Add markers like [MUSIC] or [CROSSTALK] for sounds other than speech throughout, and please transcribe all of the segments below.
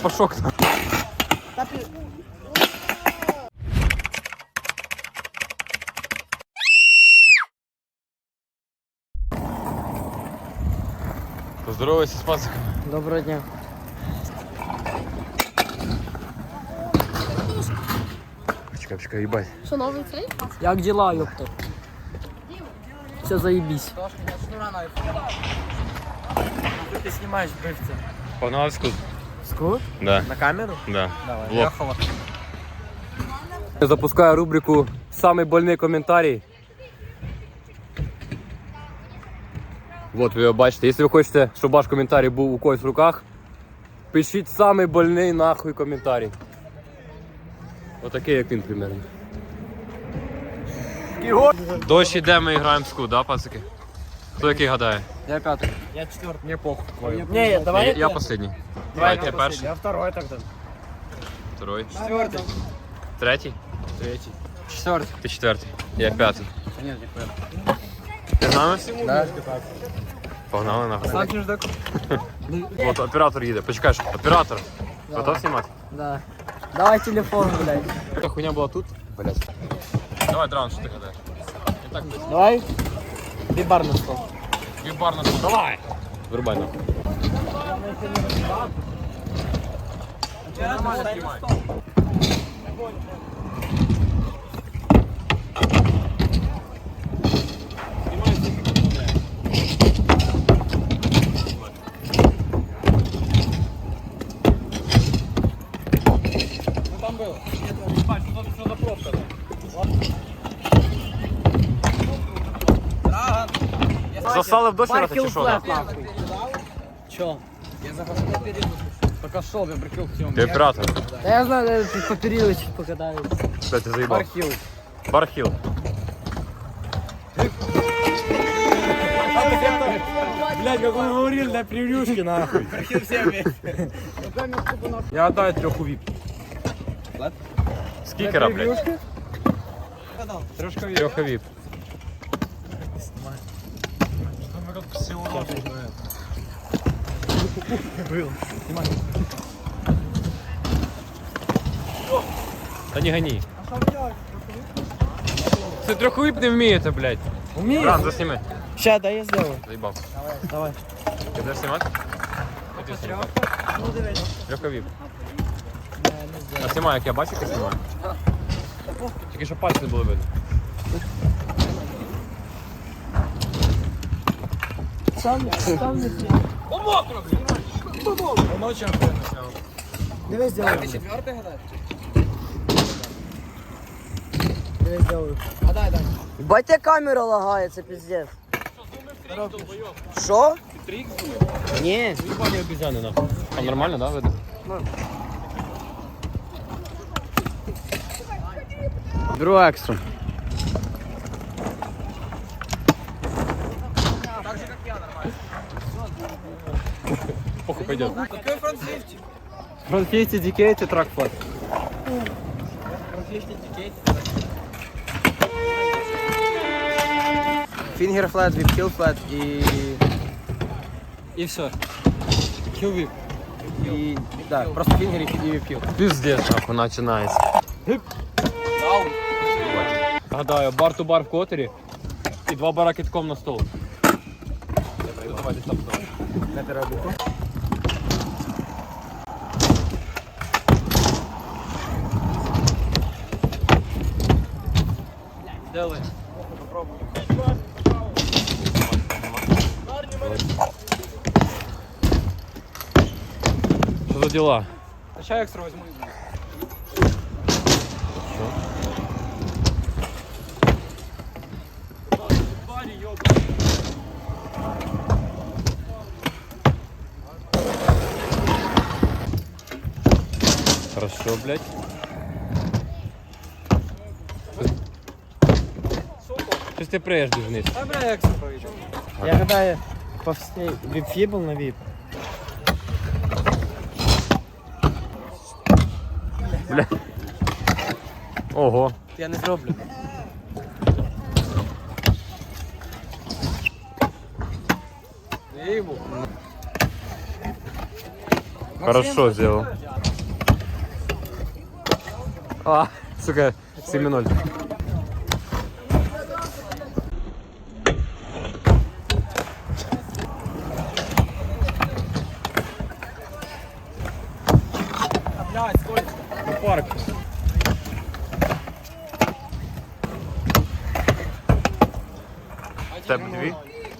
пошок. Поздоровайся с пациком. Доброго дня. Почекай, почекай, їбать. Що новий цей? Як діла, ёпта? Все заебись. Ти знімаєш бивця. Погнали Скут? Да, На камеру? да. Давай. Влог. Я запускаю рубрику «Самый больний коментарій». Вот ви його бачите. Якщо ви хочете, щоб ваш коментарій був у когось в руках, пишіть самий больний нахуй коментарій. Отакий, як він примерно. Дощ іде, ми граємо в скут, да, пацики? Хто який гадає? Я пятый. Я четвертый. Мне похуй. Не, давай я, я последній. Давайте я перший. Я второй тогда. Второй. Четвертый. Третій? Третий. Четвертый. Ти четвертий. Я п'ятий. Нет, не первый. Ти з нами? Да. Погнали нахуй. Сам наждак? От оператор їде. Почекай, що- оператор. Готов знімати? Да. Давай телефон, блядь. Та хуйня була тут? Блять. Давай, Дран, що ти гадаєш? І так десь. Давай. Бибар на стол. Вібар на стол. Давай! Вирубай нахуй. Засали в дощ грати чи що? нахуй? нахуй. Чё? Я захожу на период. Только шел, я прикрыл всем. Ти оператор. Да я знаю, я по периоду покатаюсь. Що ти заїбав? Архил. Бархіл. Блядь, как он говорил, на преврюшке нахуй. Я отдаю трьох у віп. Скікера, блядь. Трошка віп. Трьоха віп. Та не гони. Це трьохвип не вмієте, блядь. Умеешь? Ран, засніми. Ща, да, я сделаю. Заїбав. Давай. Ти будеш знімати? Іди знімай. Трьоха віп. А знімай, як я бачу, як я знімаю. Тільки що пальці не було видно. Сам, не зняв. О, мокро, блядь! Воно чим ти не Дивись, делаю. Ти четвертий гадаєш? Дивись, делаю. Гадай, дай. Батя камера лагается, пиздец. піздець. Що? Трик? Ні. Ебані обезьяни, нахуй. Там нормально, да, видно? Беру экстру. Похуй пойдет. Какой французский? Фронт 50 дикейт и трак флат. Фингер флэт, вип килл флэт и... И все. Килл вип. И... Да, просто фингер и вип килл. Пиздец, нахуй, починається. Гадаю, бар ту бар в котері і два бара китком на стол. Давай, десь там стол. На первую букву. Делай. Що за дела? Сейчас экстра возьму. Хорошо, блядь. Щось ти приїжджаєш вниз. А бля, экстра проведем. Я когда по всей вип был на вип. Бля. Ого. Я не зроблю. Я ебу. Хорошо сделал. А, сука, 7-0. Блядь, сколько? Парк. Тебе дві?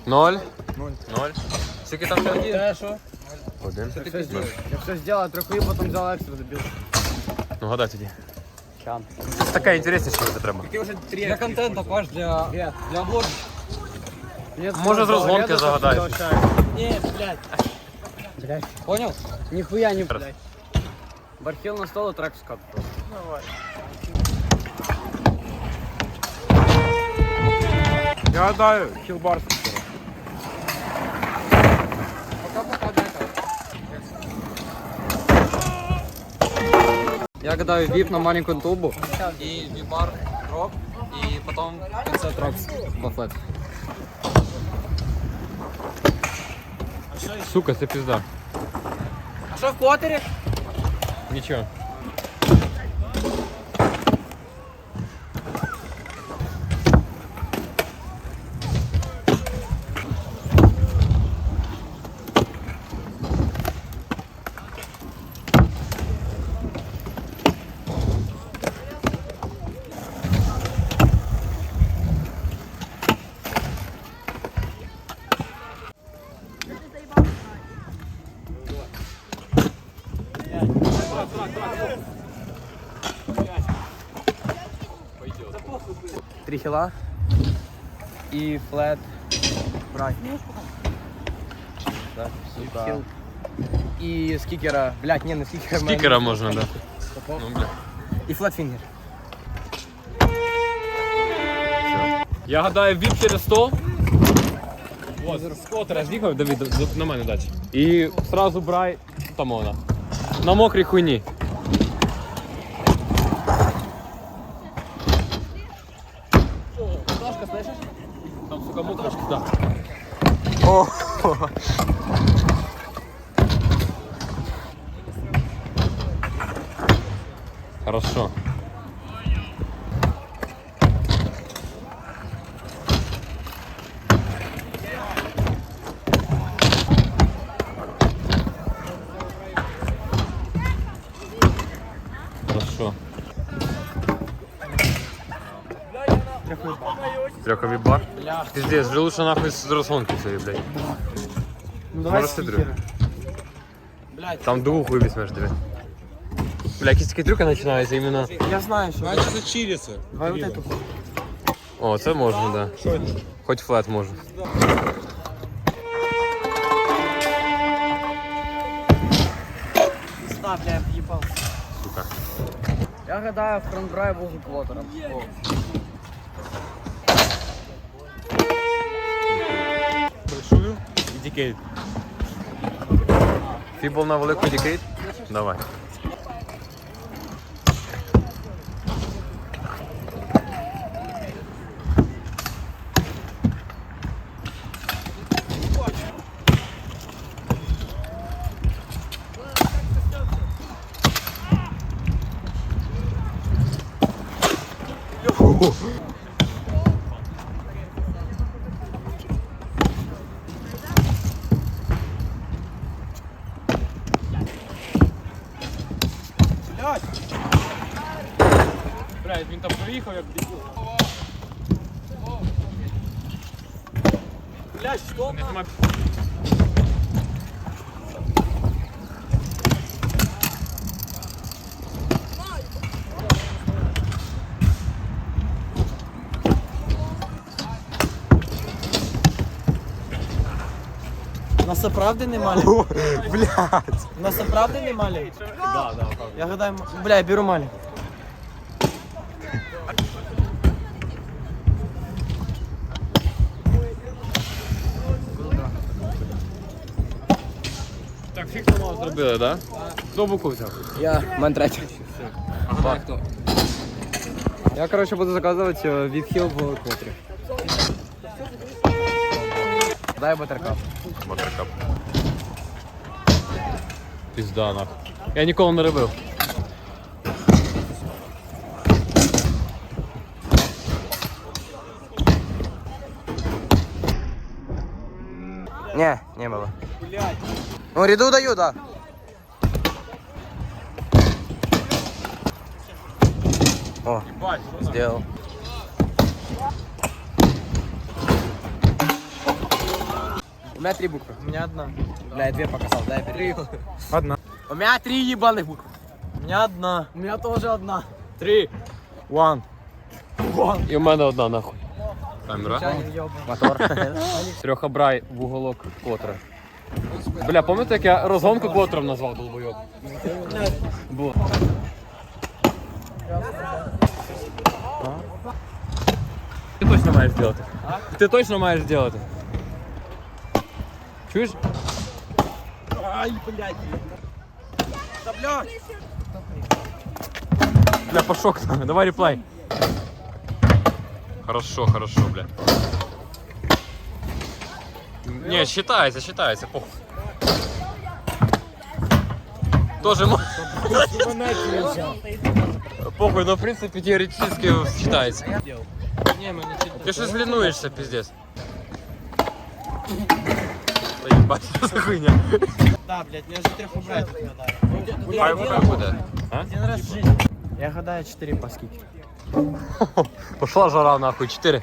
Ноль. Ноль. Скільки там ще? Те, що? Один. Нуль. Я все зробив, трохи потім взяв екстра забив. Ну, гадай тоді. Чан. Це таке інтересніше, що це треба. Ти вже три Для контента, Паш, для, Є. для блогу. Може, з розгонки загадаєш. Ні, блядь. Блядь. Понял? Ніхуя не Раз. блядь. Бархил на стол, трек скат просто. Я гадаю, хілбарс. Пока-пока, дай-ка. Я гадаю вип на маленькую тубу и випар дроп, и потом в конце трокс во флет. Сука, це пізда. А що в квотері? Нічого. Три хіла. І флет. Брай. Так, сука. І з кікера. Блядь, ні, не з кікера. в мене- Кікера можна, да. Ну, бля. І флетфінгер. Я гадаю, віп через стол. Вот, скотера з'їхав, Давид, до- до- на мене дачі. І сразу брай там вона. На мокрій хуйні. Тошка, слышиш? Там, сука, мокрошка, да. Хорошо. Хорошо. Треховий бар? Пиздец, вже лучше нахуй з розгонки цієї, блядь. Ну давай з кікера. Блядь. Там двух вивісмеш, диви. Бля, якісь такі трюки починаються іменно. Я знаю, що. Значит, это чилится. Давай вот эту. О, це можна, да. Хоч флет можна. Пизда, бля, я въебал. Сука. Я гадаю, фронтбрай був з квотером. О. Большую і дікейт. Фібол на велику дікейт? Давай. Блядь, він там проїхав як дебіл. Блядь, что? нас оправди не? Блядь. Нас оправди не мали? Да, Я гадаю, бля, я беру мали. Так, фіксу мало зробили, да? Хто боку взяв? Я мандрать. Факту. Я, короче буду заказувати е, відхил в квотрі. Дай бутеркап. моторка. Пізда нахуй. Я никого не робив. Не, не было. Блядь. Ну, ряду даю, да. О, сделал. У меня три буквы. У меня одна. Бля, я две показал, дай три. Одна. У меня три ебаных буквы. У меня одна. У меня тоже одна. Три. One. І в мене одна нахуй. Камера. Мотор. Трьоха брай [LAUGHS] в уголок котра. Бля, пам'ятаєте, як я розгонку котром назвав долбойоб? Було. Ти точно маєш зробити. Ти точно маєш зробити. Чуєш? Ай, блядь. Да, блядь. Бля, пошок. Давай реплей. Хорошо, хорошо, бля. Не, считается, считается, похуй. Тоже Похуй, но в принципе теоретически считается. Не, мы не Ты что зеленуешься, пиздец? Да ебать, что за хуйня? Да, блядь, мне же трех убрать надо. Хай буде. А? Один раз в жизни. Я гадаю 4 паски. [LAUGHS] Пошла жара нахуй, 4.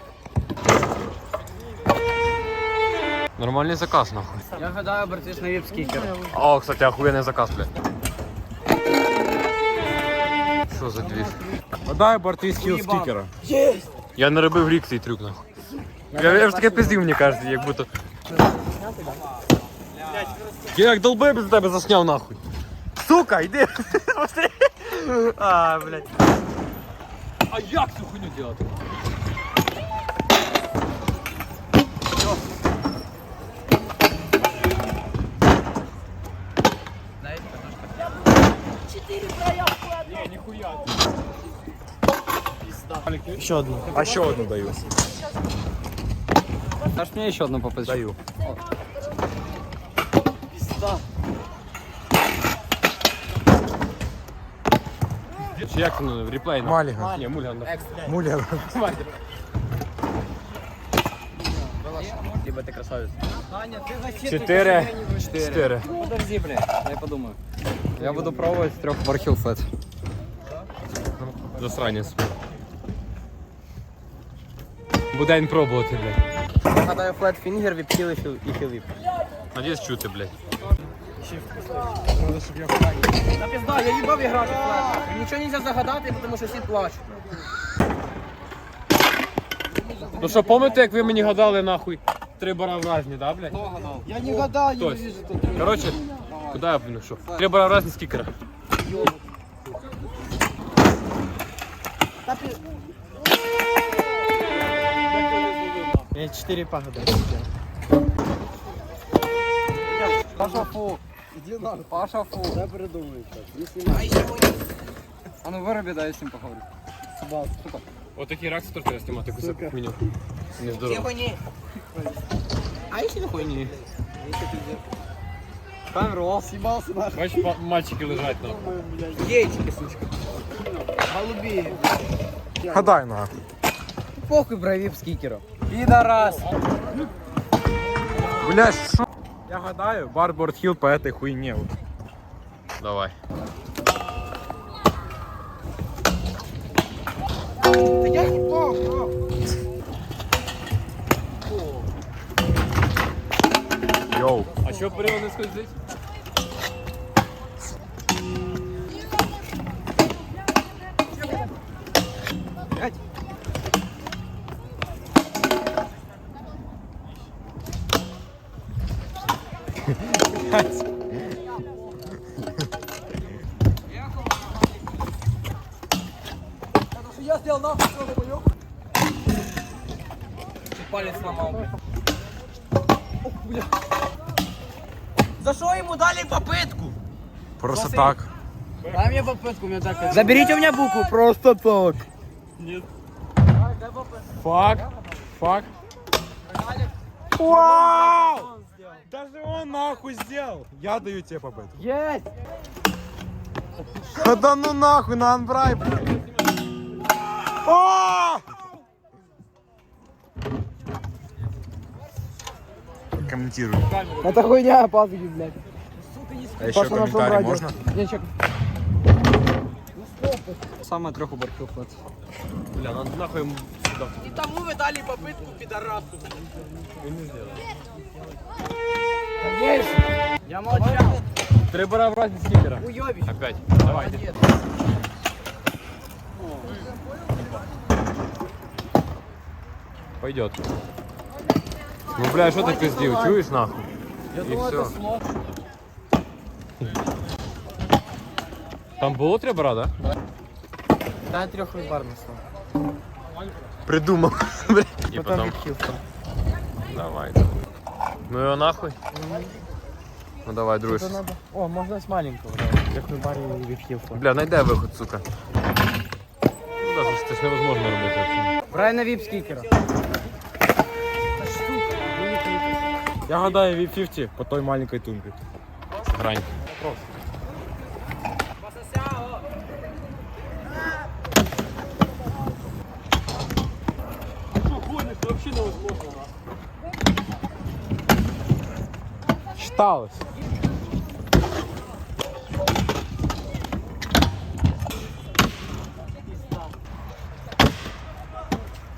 Нормальный заказ нахуй. Я гадаю, братиш, на вип-скикер. О, кстати, охуенный заказ, бля. Що за двіж? Дай борти з хіл стікера. Я не робив рік цей трюк, нахуй. Я, я ж таке пиздів, мені кажеться, як будто. Я як долбоєб за тебе засняв нахуй. Сука, йди! [LAUGHS] а, блядь. А як цю хуйню делати? Ще одну. А ще одну даю. Дашь мне еще одну попытку? Даю. Як ну, реплей? нахуй? Маліга. Ні, мульган. нахуй. Муля. Либо ты красавец. Чотири. Чотири. Подожди, блядь, дай подумаю. Я буду пробовать с трех бархил флет. Засранець. Буде він пробувати, блядь. Я гадаю флет-фінгер, вип-кіл і філ-вип. Надіюсь чути, блядь. Та пизда, я їбав грати флет. Нічого нельзя загадати, тому що всі плачуть. Ну що, пам'ятаєте, як ви мені гадали нахуй три бара в разні, да, блядь? Я не гадаю, Хтось. Короче, куди я блін, що? Три бара в разні скікера. Я 4 пагоди. Паша фу. Иди нахуй. Паша фу. Да придумай А ну выруби, да, я с ним поговорю. Сука. Отакий ракс теж треба знімати, якусь таку хуйню. Нездорово. А якщо не хуйні? Камеру лол съебался нахуй. Бачиш, па- мальчики лежать нахуй. Гейчики, сучка. Голубі. Гадай нахуй. Похуй про вип-скікеров. Пидорас. Бля, що? Я гадаю, барборд хіл по этой хуйне. вот. Давай. Я їбав, бро. Йоу. А що період не скользить? Палец сломал, блядь. За что ему дали попытку? Просто так. Дай мне попытку, мне так Заберите у меня букву, просто так. Фак. Фак. Вау! Нахуй сделал. Я даю тебе попытку. Есть! Да ну нахуй, на анбрай, блядь. О! комментируй. Это хуйня, пазги, блядь. А еще Паша комментарий можно? Не, чек. Саме кілфлет. Бля, надо нахуй ему сюда. И тому вы дали попытку пидорасу. Есть! Я молчал. Треба брать стикера. Уёбищ. Опять. Давай. Пойдет. Ну, бля, что ты пиздил? Чуешь нахуй? Я И думал, слот. Там було три бара, да? Да, трех бар. Придумал. [LAUGHS] И Потом потом. відхилка. Давай. Ну его нахуй. Ну давай, дружь. Это надо... О, можно с маленького, да. Как мы баре відхилка. Бля, найди виход, сука. Ну да, це ж невозможно робити вообще. Брай на вип скикера. Я гадаю V50 по той маленькой тумбе. Грань. Считалось.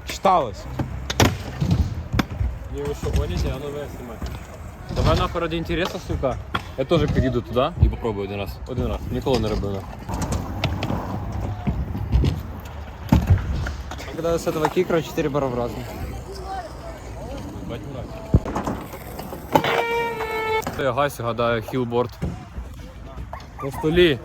Считалось. Не, вы что, гоните? А ну, давай снимай. Давай нахуй ради интереса, сука. Я тоже приїду туди і попробую один раз. Один раз. Ніколи не робив нахуй. Когда с этого кикера 4 бара в разных. Бать мурак. Це я гасю, гадаю, хілборд. На столі.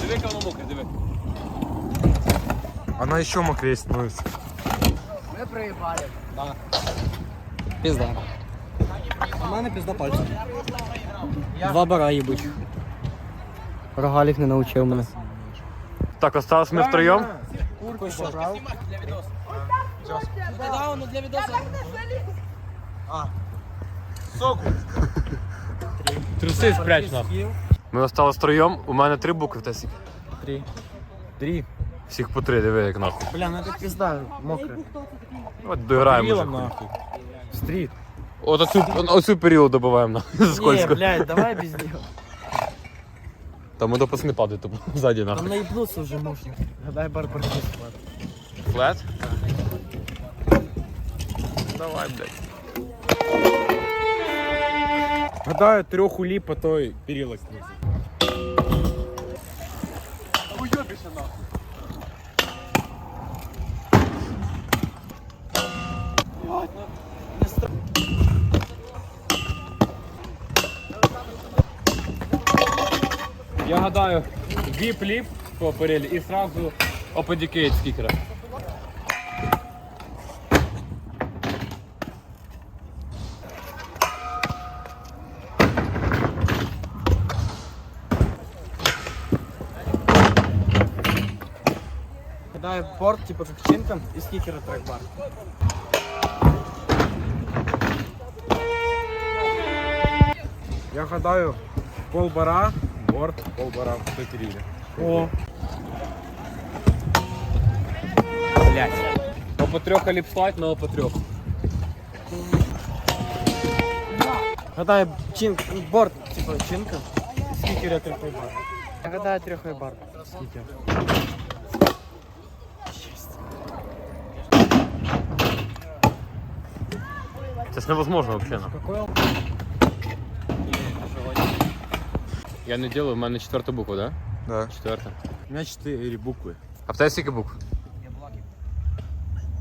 Диви, яка воно мокре, диви. Она еще мокрее становится. Мы проебали. Пізда. У мене пізда пальцем. Два бара їбуть. Рогалік не навчив мене. Так, осталось ми втроєм. Курку собрав. Да, он для видоса. Труси спрячь. Ми осталось втроєм. У мене три букви в тесік. Три. Три. Всіх по три, диви, як нахуй. Бля, ну это пизда, мокрый. От доіграємо вже. Нахуй. Стрит. От оцю, оцю період добиваємо нахуй. Не, блядь, давай без него. [LAUGHS] Там до пацани падають тупо ззаді Там нахуй. наебнуться уже можно. Гадай барбар склад. Флет? Давай, блядь. Гадаю трех улип по той перила снизу. Я гадаю, віп-ліп по перелі і сразу опендікейт з кікера. Гадай борт, типа как чинка, и стикера трек бар. Я гадаю полбара, борт, полбара по той периле. О. Блядь. Но по трьох ліпслайд, но по трьох. Гадай чин, борт, типа чинка, и стикера трек бар. Я гадаю трех бар. Стикер. Це ж невозможно вообще. нахуй. Какой он? Я не делаю, в мене четверта буква, да? Да. Четверта. У меня четыре буквы. А в тебе скільки букв?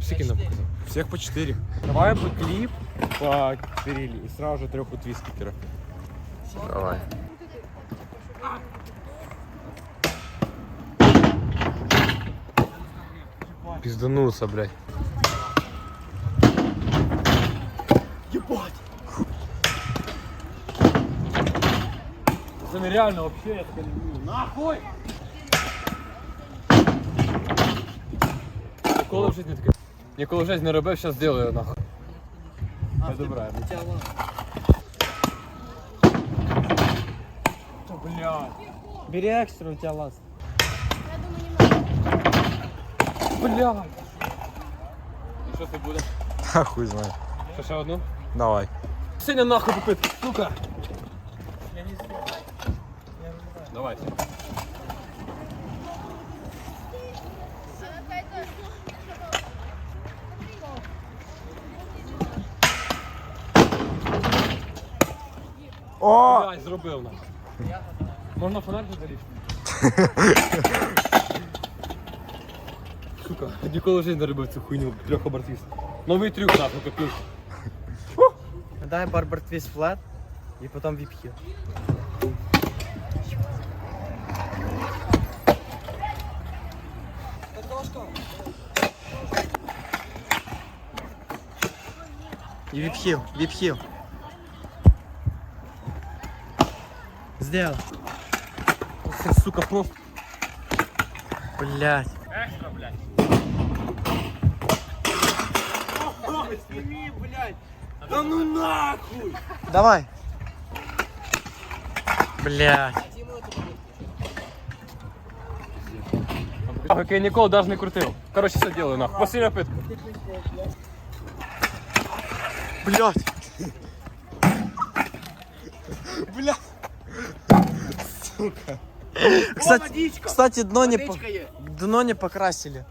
Скільки нам показав? Всех по четыре. Давай бы клип по периле и сразу же трех вот стикера. Давай. Пизданулся, блядь. Это нереально вообще, я так не люблю. Нахуй! Ніколи в житті не таке. Ніколи в житті не робив, зараз зроблю нахуй. Я добра. Бля. Бери экстра, у тебя ласт. Бля. І що це буде? А хуй знает. Що ще одну? Давай. Синя нахуй попитку, сука. Давай. О! Блядь, зробив нахуй. Можна фонарик залізти? Сука, ніколи в житті не робив цю хуйню трьохобортист. Новий трюк нахуй копив. Дай барбар твист флет и потом вип И вип хил, вип хил. Сделал. Це, сука, просто. Блять. Екстра, блядь. Давай. Блять. Окей, ніколи навіть не крутив. Коротше, все делаю нахуй. Посильно питку. Блять. Кстати, кстати, дно не, по- дно не покрасили.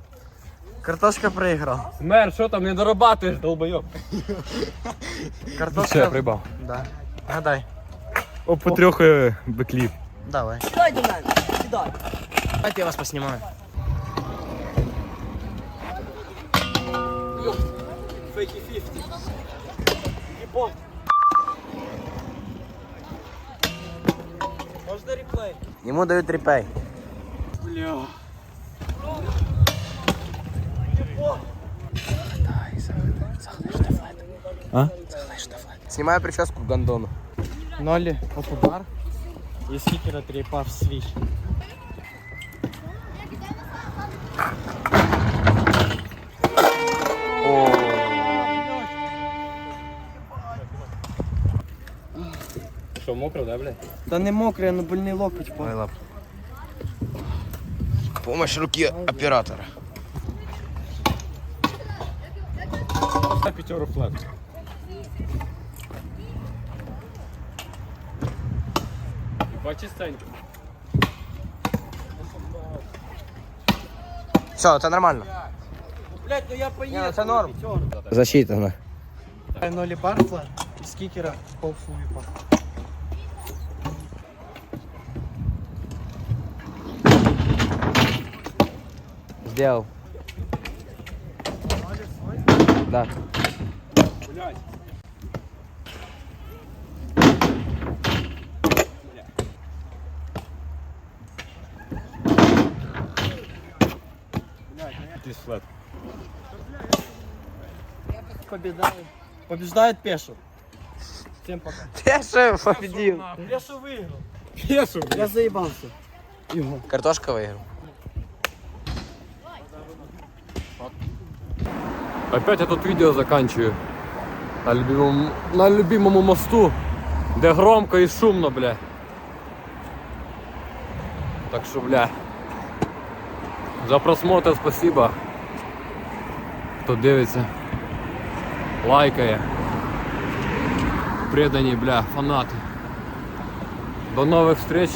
Картошка проиграл. Мер, що там, не дорабатуєш, долбойоб. Картошка... Все, я приїбав. Да. Гадай. О, по э, бэклип. Давай. Кидай до мене. Давайте я вас поснимаю. Можно реплей? Ему дают репей. А? Снимаю прическу к гондону. Нолли, опа-бар. И стикера трепав свищ. Мокро, да, блядь? Да не мокрый, но больный локоть. по- Помощь руки оператора. Пятеру флэт. Ебать чистенько. Все, это нормально. Блять, ну я поеду. це норм. Засчитано. Нолли парфла и стикера пол фуипа. Сделал. Да. Здесь флэт. Побеждает. Побеждает Пешу. Всем пока. Пеша победил. Пешу выиграл. Песу. Я заебался. Картошка выиграл. Опять я тут видео заканчиваю. На любимому, на любимому мосту, де громко і шумно, бля. Так що, бля. За просмотр спасибо. Хто дивиться. Лайкає. Предані, бля, фанати. До нових встреч.